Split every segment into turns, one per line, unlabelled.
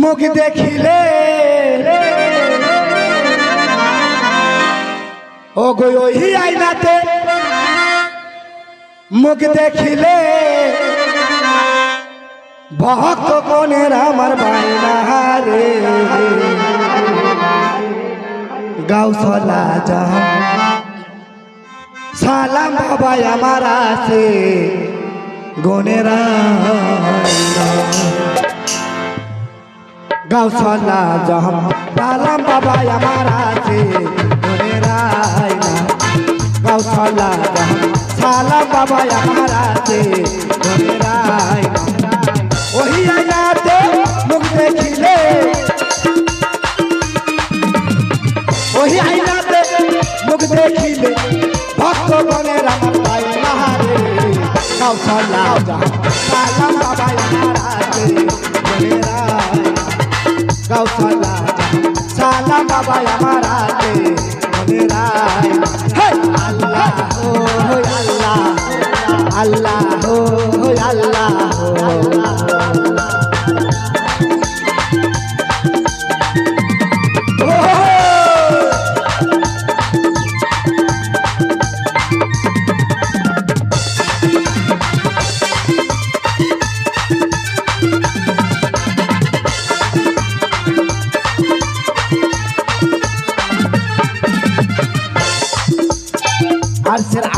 মুখ দেখিলে ও গো ওই আইনাতে মুখ দেখিলে ভক্ত কোনের আমার বাইনা রে গাউসলা জাহান সালাম বাবা আমার আছে। গনেরা গাউসলা জহম। সালাম বাবা আমার আছে। গনেরা গাউসলা জহম। সালাম বাবা আমার আছে। গনেরা কাউসালা সালাম বাবা আমার আছে গণেরাই কাউসালা সালাম বাবা আছে গণেরাই হে আল্লাহ ও আল্লাহ আল্লাহ ও আল্লাহ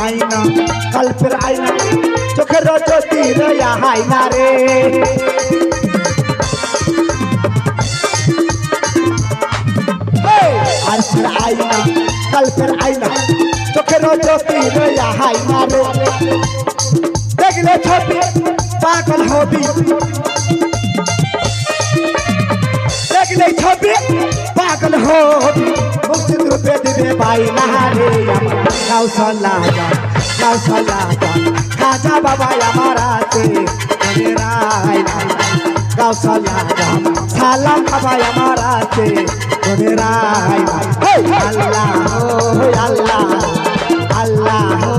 আয়না, কল্পের আয়না, চোখের জ্যোতি রয়া হায়না রে। আরশের আয়না, কল্পের আয়না, চোখের জ্যোতি রয়া হায়না রে। দেখলে ছবি, পাগল হবি। দেখলে ছবি, পাগল হবি। রূপে দিবে ভাই আমার কাউসলা কাউসলা খাজা বাবা আমার আছে রায় কাউসলা সালাম বাবা আমার আছে রায় আল্লাহ আল্লাহ আল্লাহ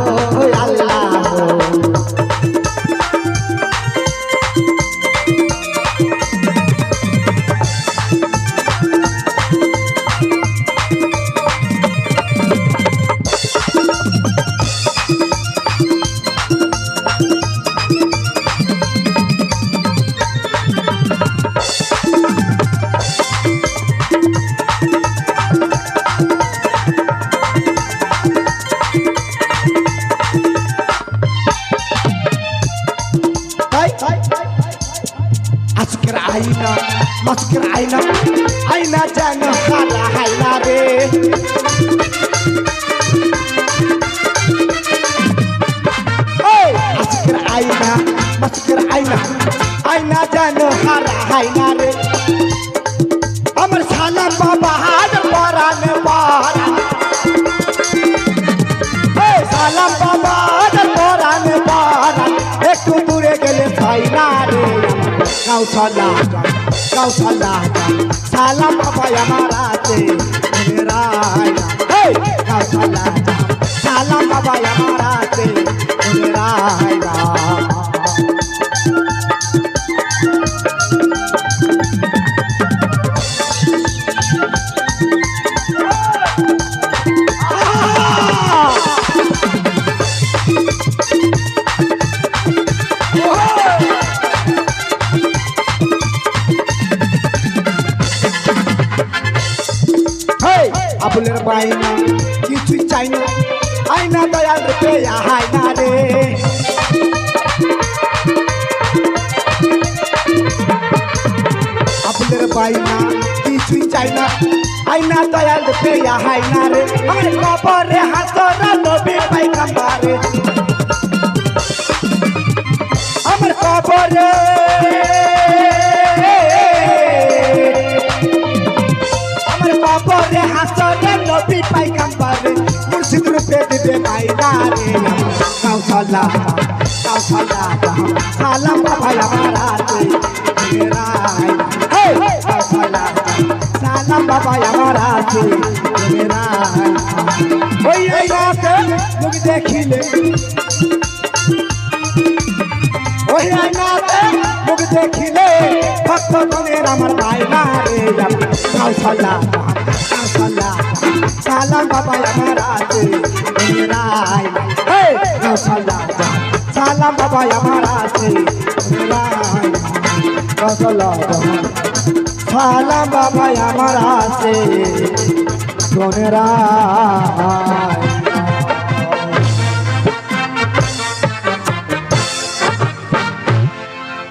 আইনা মাসকের আইনা আইনা যেন হালা হাইলা রে আজকের আইনা মাসকের আইনা আইনা যেন হালা হাইলা কাউসালা কাউসালা সালাম বাবা আমার আছে আবুলের বাইনা কিছুই চাই না। আইনা দয়াল রে আহাই না রে। আবুলের বাইনা কিছুই চাই না। আইনা দয়াল রে আহাই না রে। আমার কবরে হাসরা নবী পাইকাম্বারে আমার কবরে পারে মুর্শিদ রূপে দিবে মাইদারে কাউসালা কাউসালা সালাম বাবা আমারাতে মেরাই কাউসালা সালাম বাবা আমারাতে মেরাই ওই এই রাতে মুখ দেখিলে। ওই রাতে মুখ দেখিলে, ভক্ত আমার মাইনা রে। কাউসালা সালাম বাবা আমার আছে নাই কাউসাল্লা সালাম বাবা আমার আছে রাই কাউসাল্লা সালাম বাবা আমার আছে সোনেরা